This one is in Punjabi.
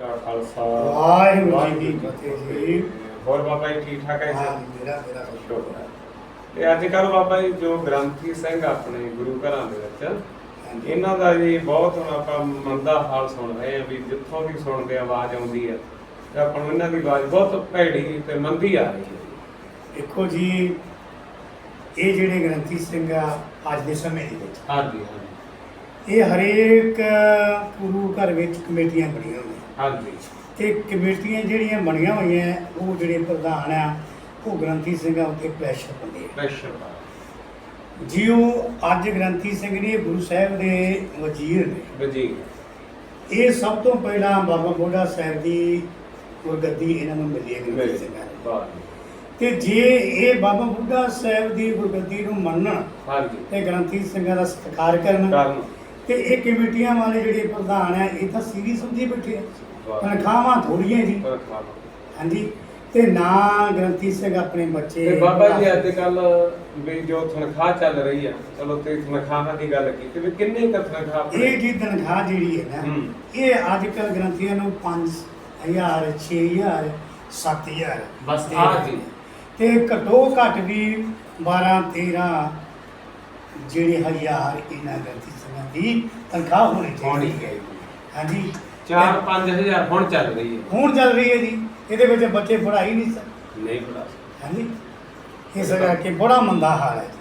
ਕਾ ਖਾਲਸਾ। ਵਾਹਿਗੁਰੂ ਜੀ ਕੀ ਫਤਿਹ ਜੀ। ਹੋਰ ਬਾਬਾ ਜੀ ਠੀਕ ਠਾਕ ਹੈ ਹਾਂ ਜੀ ਮੇਰਾ ਮੇਰਾ ਸ਼ੁਕਰ ਹੈ। ਤੇ ਅੱਜ ਕੱਲ ਬਾਬਾ ਜੀ ਜੋ ਗ੍ਰੰਥੀ ਸਿੰਘ ਆਪਣੇ ਗੁਰੂ ਘਰਾਂ ਦੇ ਵਿੱਚ ਹਾਂਜੀ। ਇਹਨਾਂ ਦਾ ਜੀ ਬਹੁਤ ਹੁਣ ਆਪਾਂ ਮੰਦਾ ਹਾਲ ਸੁਣ ਰਹੇ ਆ ਵੀ ਜਿੱਥੋਂ ਵੀ ਸੁਣਦੇ ਆਵਾਜ਼ ਆਉਂਦੀ ਹੈ ਤੇ ਆਪਾਂ ਨੂੰ ਇਹਨਾਂ ਦੀ ਆਵਾਜ਼ ਬਹੁਤ ਭੈੜੀ ਤੇ ਮੰਦੀ ਆ ਰਹੀ ਹੈ। ਦੇਖੋ ਜੀ ਇਹ ਜਿਹੜੇ ਗ੍ਰੰਥੀ ਸਿੰਘ ਆ ਅੱਜ ਦੇ ਸਮੇਂ ਦੇ ਵਿੱਚ। ਹਾਂਜੀ ਹਾਂਜੀ। ਇਹ ਹਰੇਕ ਗੁਰੂ ਘਰ ਵਿੱਚ ਕਮੇਟੀਆਂ ਬਣੀਆਂ ਹੋਈਆਂ। ਹਾਂਜੀ। ਤੇ ਕਮੇਟੀਆਂ ਜਿਹੜੀਆਂ ਬਣੀਆਂ ਹੋਈਆਂ ਉਹ ਜਿਹੜੇ ਪ੍ਰਧਾਨ ਆ ਉਹ ਗ੍ਰੰਥੀ ਸਿੰਘਾਂ ਉੱਤੇ ਪ੍ਰੈਸ਼ਰ ਪਾਉਂਦੇ ਆ। ਪ੍ਰੈਸ਼ਰ ਜਿਉ ਅੱਜ ਗ੍ਰੰਥੀ ਸਿੰਘ ਨੇ ਗੁਰੂ ਸਾਹਿਬ ਦੇ ਵਜ਼ੀਰ ਨੇ। ਵਜੀ ਇਹ ਸਭ ਤੋਂ ਪਹਿਲਾਂ ਬਾਬਾ ਬੋੜਾ ਸਾਹਿਬ ਦੀ ਗੁਰਗੱਦੀ ਇਹਨਾਂ ਨੂੰ ਮਿਲੀ ਹੈ ਗ੍ਰੰਥੀ ਸਿੰਘਾਂ ਨੂੰ। ਤੇ ਜੇ ਇਹ ਬਾਬਾ ਬੁੱਢਾ ਸਾਹਿਬ ਦੀ ਗੁਰਗੱਦੀ ਨੂੰ ਮੰਨਣ ਹਾਂਜੀ। ਤੇ ਗ੍ਰੰਥੀ ਸਿੰਘਾਂ ਦਾ ਸਤਿਕਾਰ ਕਰਨ। ਤੇ ਇਹ ਕਮੇਟੀਆਂ ਵਾਲੇ ਜਿਹੜੇ ਪ੍ਰਧਾਨ ਆ ਇਹ ਤਾਂ ਸੀਰੀ ਸਮਝੀ ਬੈਠੇ ਆ। ਤਨਖਾਹਾਂ ਥੋੜੀਆਂ ਜੀ। ਹਾਂਜੀ ਤੇ ਨਾ ਗ੍ਰੰਥੀ ਸਿੰਘ ਆਪਣੇ ਬੱਚੇ ਤੇ ਬਾਬਾ ਜੀ ਅੱਜ ਕੱਲ ਵੀ ਜੋ ਤਨਖਾਹ ਚੱਲ ਰਹੀ ਆ ਚਲੋ ਤੇ ਤਨਖਾਹਾਂ ਦੀ ਗੱਲ ਕੀਤੀ ਵੀ ਕਿੰਨੇ ਕੁ ਤਨਖਾਹ ਆਪਣੇ? ਇਹ ਜੀ ਤਨਖਾਹ ਜਿਹੜੀ ਹੈ ਨਾ ਹੂੰ। ਇਹ ਅੱਜ ਕੱਲ ਗ੍ਰੰਥੀਆਂ ਨੂੰ 5000 6000 7000 ਬਸ ਆਹ ਜੀ। ਤੇ ਘਟੋ ਘੱਟ ਵੀ 12 13 ਜਿਹੜੇ ਹਜ਼ਾਰ ਇਹਨਾਂ ਗ੍ਰੰਥੀ ਸਿੰਘਾਂ ਦੀ ਤਨਖਾਹ ਹੋਣੀ ਹੋਣੀ ਚਾਹੀਦੀ ਹੈ। ਚਾਹੀਦੀ ਹਾਂਜੀ 4-5000 ਹੁਣ ਚੱਲ ਰਹੀ ਹੈ। ਹੁਣ ਚੱਲ ਰਹੀ ਹੈ ਜੀ। ਇਹਦੇ ਵਿੱਚ ਬੱਚੇ ਪੜ੍ਹਾਈ ਨਹੀਂ ਸਕਦੇ ਨਹੀਂ ਪੜਾ ਹਾਂਜੀ। ਇਸ ਕਰਕੇ ਬੜਾ ਮੰਦਾ ਹਾਲ ਹੈ ਜੀ।